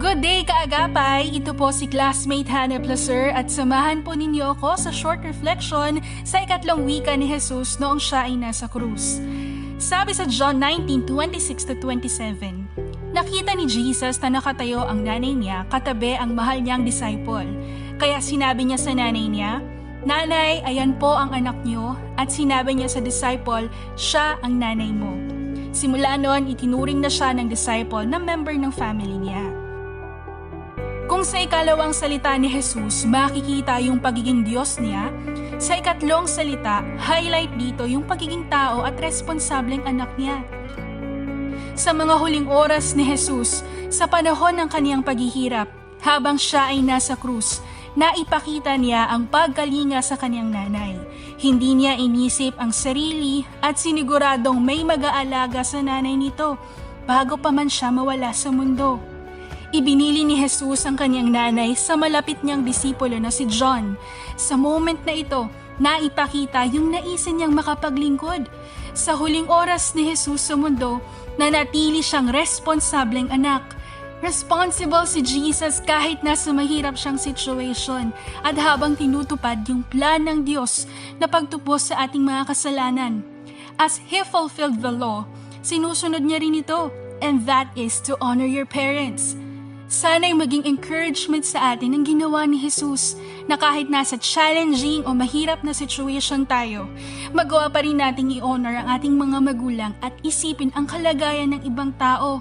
Good day kaagapay! Ito po si classmate Hannah Placer at samahan po ninyo ako sa short reflection sa ikatlong wika ni Jesus noong siya ay nasa krus. Sabi sa John 19:26-27, Nakita ni Jesus na nakatayo ang nanay niya katabi ang mahal niyang disciple. Kaya sinabi niya sa nanay niya, Nanay, ayan po ang anak niyo at sinabi niya sa disciple, siya ang nanay mo. Simula noon, itinuring na siya ng disciple na member ng family niya. Kung sa ikalawang salita ni Jesus makikita yung pagiging Diyos niya, sa ikatlong salita, highlight dito yung pagiging tao at responsableng anak niya. Sa mga huling oras ni Jesus, sa panahon ng kaniyang paghihirap, habang siya ay nasa krus, naipakita niya ang pagkalinga sa kaniyang nanay. Hindi niya inisip ang sarili at siniguradong may mag-aalaga sa nanay nito bago pa man siya mawala sa mundo. Ibinili ni Jesus ang kanyang nanay sa malapit niyang disipulo na si John. Sa moment na ito, naipakita yung naisin niyang makapaglingkod. Sa huling oras ni Jesus sa mundo, nanatili siyang responsableng anak. Responsible si Jesus kahit nasa mahirap siyang situation at habang tinutupad yung plan ng Diyos na pagtupos sa ating mga kasalanan. As He fulfilled the law, sinusunod niya rin ito, and that is to honor your parents. Sana'y maging encouragement sa atin ang ginawa ni Jesus na kahit nasa challenging o mahirap na situation tayo, magawa pa rin nating i-honor ang ating mga magulang at isipin ang kalagayan ng ibang tao.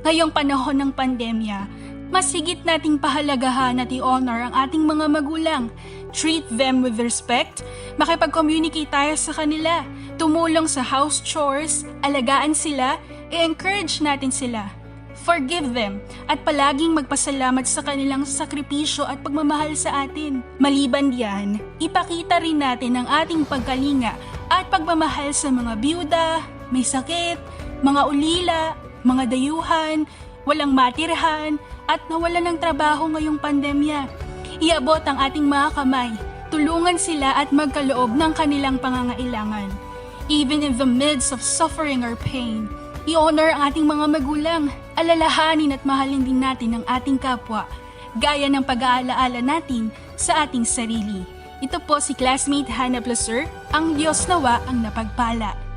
Ngayong panahon ng pandemya, mas higit nating pahalagahan at i-honor ang ating mga magulang. Treat them with respect, makipag-communicate tayo sa kanila, tumulong sa house chores, alagaan sila, i-encourage natin sila. Forgive them at palaging magpasalamat sa kanilang sakripisyo at pagmamahal sa atin. Maliban diyan, ipakita rin natin ang ating pagkalinga at pagmamahal sa mga byuda, may sakit, mga ulila, mga dayuhan, walang matirhan, at nawalan ng trabaho ngayong pandemya. Iabot ang ating mga kamay, tulungan sila at magkaloob ng kanilang pangangailangan. Even in the midst of suffering or pain, i-honor ang ating mga magulang, alalahanin at mahalin din natin ang ating kapwa, gaya ng pag-aalaala natin sa ating sarili. Ito po si classmate Hannah Placer, ang Diyos nawa ang napagpala.